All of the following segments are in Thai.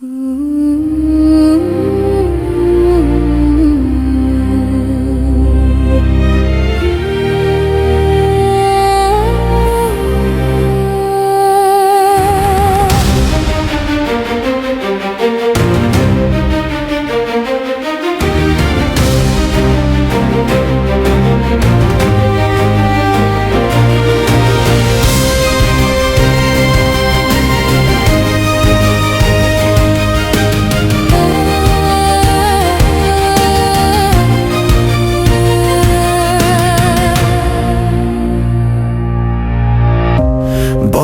บ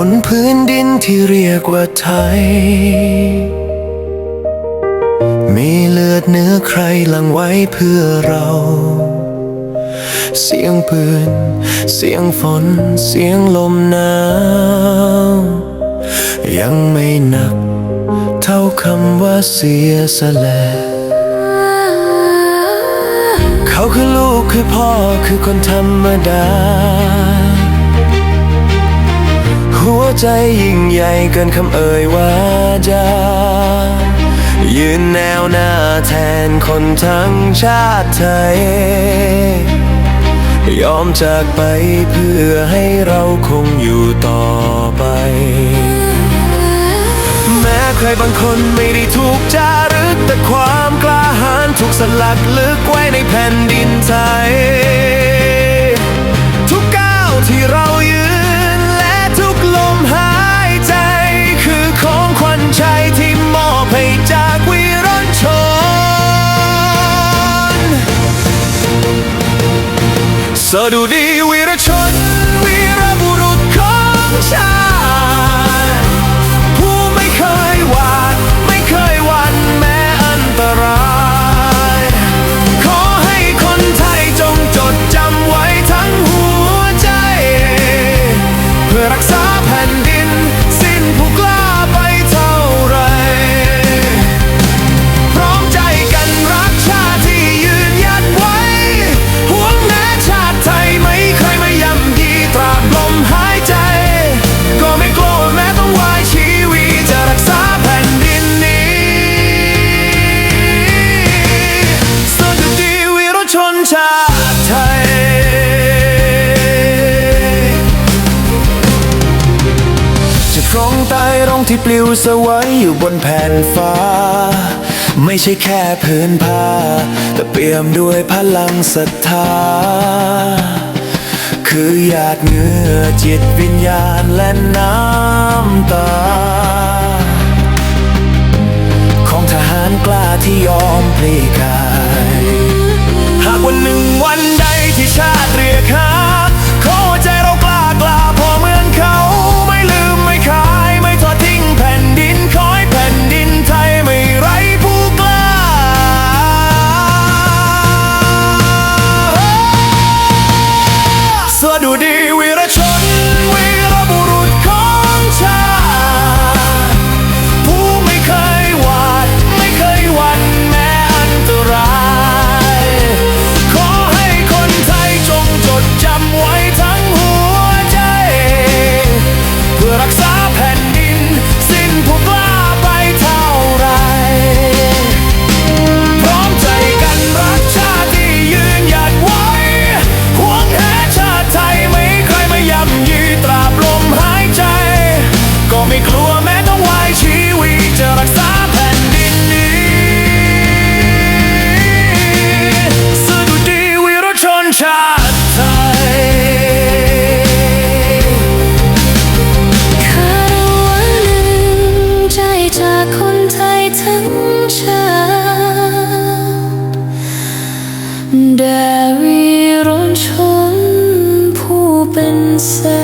นพื้นดินที่เรียกว่าไทย มีเลือดเนื้อใครหลังไว้เพื่อเรา เสียงปืน เสียงฝน เสียงลมหนาว ยังไม่หนักเท่าคำว่าเสียสละเขาคือลูกคือพ่อคือคนธรรมดา หัวใจยิ่งใหญ่เกินคำเอ่ยว่าจายืนแนวหน้าแทนคนทั้งชาติไทย ยอมจากไปเพื่อให้เราคงอยู่ต่อไป แม้ใครบางคนไม่ได้ถูกจารึกแต่ความกล้าหาญถูกสลักลึกไว้ในแผ่นดินไทย สดุดี ตรงใต้ร่องที่ปลิวสวยอยู่บนแผ่นฟ้า ไม่ใช่แค่พื้นผ้า แต่เปี่ยมด้วยพลังศรัทธา คือหยาดเหงื่อจิตวิญญาณและน้ำตา ของทหารกล้าที่ยอมพลีกา วี